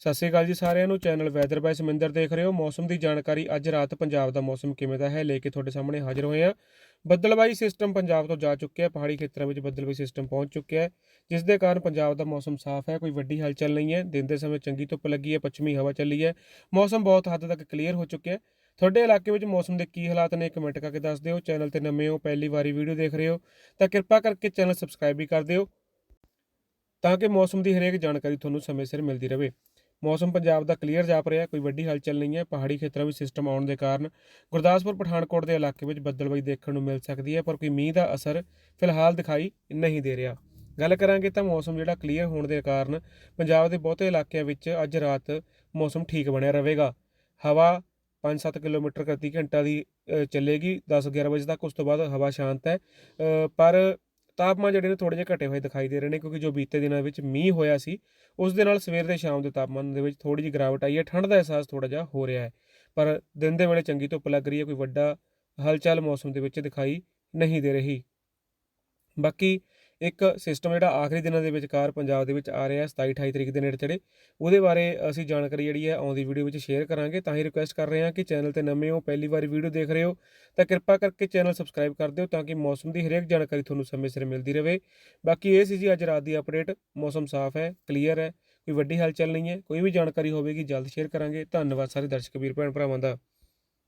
ਸਤਿ ਸ਼੍ਰੀ ਅਕਾਲ ਜੀ ਸਾਰਿਆਂ ਨੂੰ। ਚੈਨਲ ਵੈਦਰ ਬਾਈ ਸਮਿੰਦਰ ਦੇਖ ਰਹੇ ਹੋ। ਮੌਸਮ ਦੀ ਜਾਣਕਾਰੀ ਅੱਜ ਰਾਤ ਪੰਜਾਬ ਦਾ ਮੌਸਮ ਕਿਵੇਂ ਦਾ ਹੈ, ਲੈ ਕੇ ਤੁਹਾਡੇ ਸਾਹਮਣੇ ਹਾਜ਼ਰ ਹੋਏ ਹਾਂ। ਬੱਦਲਬਾਈ ਸਿਸਟਮ ਪੰਜਾਬ ਤੋਂ ਜਾ ਚੁੱਕਿਆ ਪਹਾੜੀ ਖੇਤਰਾਂ ਵਿੱਚ ਬੱਦਲਬਾਈ ਸਿਸਟਮ ਪਹੁੰਚ ਚੁੱਕਿਆ ਹੈ, ਜਿਸ ਦੇ ਕਾਰਨ ਪੰਜਾਬ ਦਾ ਮੌਸਮ ਸਾਫ਼ ਹੈ, ਕੋਈ ਵੱਡੀ ਹਲਚਲ ਨਹੀਂ ਹੈ। ਦਿਨ ਦੇ ਸਮੇਂ ਚੰਗੀ ਧੁੱਪ ਲੱਗੀ ਹੈ, ਪੱਛਮੀ ਹਵਾ ਚੱਲੀ ਹੈ। ਮੌਸਮ ਬਹੁਤ ਹੱਦ ਤੱਕ ਕਲੀਅਰ ਹੋ ਚੁੱਕਿਆ ਹੈ। ਤੁਹਾਡੇ ਇਲਾਕੇ ਵਿੱਚ ਮੌਸਮ ਦੇ ਕੀ ਹਾਲਾਤ ਨੇ ਕਮੈਂਟ ਕਰਕੇ ਦੱਸ ਦਿਓ। ਚੈਨਲ ਤੇ ਨਵੇਂ ਹੋ, ਪਹਿਲੀ ਵਾਰੀ ਵੀਡੀਓ ਦੇਖ ਰਹੇ ਹੋ, ਤਾਂ ਕਿਰਪਾ ਕਰਕੇ ਚੈਨਲ ਸਬਸਕ੍ਰਾਈਬ ਵੀ ਕਰ ਦਿਓ, ਤਾਂ ਕਿ ਮੌਸਮ ਦੀ ਹਰੇਕ ਜਾਣਕਾਰੀ ਤੁਹਾਨੂੰ ਸਮੇਂ ਸਿਰ ਮਿਲਦੀ ਰਹੇ। ਮੌਸਮ ਪੰਜਾਬ ਦਾ ਕਲੀਅਰ ਜਾਪ ਰਿਹਾ, ਕੋਈ ਵੱਡੀ ਹਲਚਲ ਨਹੀਂ ਹੈ, ਪਹਾੜੀ ਖੇਤਰਾਂ ਵਿੱਚ ਸਿਸਟਮ ਆਉਣ ਦੇ ਕਾਰਨ। ਗੁਰਦਾਸਪੁਰ, ਪਠਾਨਕੋਟ ਦੇ ਇਲਾਕੇ ਵਿੱਚ ਬੱਦਲਬਾਈ ਦੇਖਣ ਨੂੰ ਮਿਲ ਸਕਦੀ ਹੈ, ਪਰ ਕੋਈ ਮੀਂਹ ਦਾ ਅਸਰ ਫਿਲਹਾਲ ਦਿਖਾਈ ਨਹੀਂ ਦੇ ਰਿਹਾ। ਗੱਲ ਕਰਾਂਗੇ ਤਾਂ ਮੌਸਮ ਜਿਹੜਾ ਕਲੀਅਰ ਹੋਣ ਦੇ ਕਾਰਨ, ਪੰਜਾਬ ਦੇ ਬਹੁਤੇ ਇਲਾਕਿਆਂ ਵਿੱਚ ਅੱਜ ਰਾਤ ਮੌਸਮ ਠੀਕ ਬਣਿਆ ਰਹੇਗਾ। ਹਵਾ 5-7 ਕਿਲੋਮੀਟਰ ਪ੍ਰਤੀ ਘੰਟਾ ਦੀ ਚੱਲੇਗੀ 10-11 ਵਜੇ ਤੱਕ, ਉਸ ਤੋਂ ਬਾਅਦ ਹਵਾ ਸ਼ਾਂਤ ਹੈ। ਪਰ ਤਾਪਮਾਨ ਜਿਹੜੇ ਨੇ ਥੋੜੇ ਜਿਹਾ ਘਟੇ ਹੋਏ ਦਿਖਾਈ ਦੇ ਰਹੇ ਨੇ ਕਿਉਂਕਿ ਜੋ ਬੀਤੇ ਦਿਨਾਂ ਵਿੱਚ ਮੀਂਹ ਹੋਇਆ ਸੀ, ਉਸ ਦੇ ਨਾਲ ਸਵੇਰ ਤੇ ਸ਼ਾਮ ਦੇ ਤਾਪਮਾਨ ਦੇ ਵਿੱਚ ਥੋੜੀ ਜਿਹੀ ਗਿਰਾਵਟ ਆਈ ਹੈ ਠੰਡ ਦਾ ਅਹਿਸਾਸ ਥੋੜਾ ਜਿਹਾ ਹੋ ਰਿਹਾ ਹੈ। ਪਰ ਦਿਨ ਦੇ ਵੇਲੇ ਚੰਗੀ ਧੁੱਪ ਲੱਗ ਰਹੀ ਹੈ, ਕੋਈ ਵੱਡਾ ਹਲਚਲ ਮੌਸਮ ਦੇ ਵਿੱਚ ਦਿਖਾਈ ਨਹੀਂ ਦੇ ਰਹੀ। ਬਾਕੀ ਇੱਕ ਸਿਸਟਮ ਜਿਹੜਾ ਆਖਰੀ ਦਿਨਾਂ ਦੇ ਵਿਚਕਾਰ ਪੰਜਾਬ ਦੇ ਵਿੱਚ ਆ ਰਿਹਾ ਹੈ 27 28 ਤਰੀਕ ਦੇ ਨੇੜੇ ਤੇੜੇ। ਉਹਦੇ ਬਾਰੇ ਅਸੀਂ ਜਾਣਕਾਰੀ ਜਿਹੜੀ ਹੈ ਆਉਂਦੀ ਵੀਡੀਓ ਵਿੱਚ ਸ਼ੇਅਰ ਕਰਾਂਗੇ। ਤਾਂ ਹੀ ਰਿਕੁਐਸਟ ਕਰ ਰਹੇ ਹਾਂ ਕਿ ਚੈਨਲ ਤੇ ਨਵੇਂ ਹੋ, ਪਹਿਲੀ ਵਾਰੀ ਵੀਡੀਓ ਦੇਖ ਰਹੇ ਹੋ, ਤਾਂ ਕਿਰਪਾ ਕਰਕੇ ਚੈਨਲ ਸਬਸਕ੍ਰਾਈਬ ਕਰ ਦਿਓ ਤਾਂ ਕਿ ਮੌਸਮ ਦੀ ਹਰੇਕ ਜਾਣਕਾਰੀ ਤੁਹਾਨੂੰ ਸਮੇਂ ਸਿਰ ਮਿਲਦੀ ਰਹੇ। ਬਾਕੀ ਇਹ ਸੀ ਜੀ ਅੱਜ ਰਾਤ ਦੀ ਅਪਡੇਟ ਮੌਸਮ ਸਾਫ਼ ਹੈ ਕਲੀਅਰ ਹੈ, ਕੋਈ ਵੱਡੀ ਹਲਚਲ ਨਹੀਂ ਹੈ। ਕੋਈ ਵੀ ਜਾਣਕਾਰੀ ਹੋਵੇਗੀ, ਜਲਦ ਸ਼ੇਅਰ ਕਰਾਂਗੇ। ਧੰਨਵਾਦ ਸਾਰੇ ਦਰਸ਼ਕ, ਵੀਰ ਭੈਣ ਭਰਾਵਾਂ ਦਾ।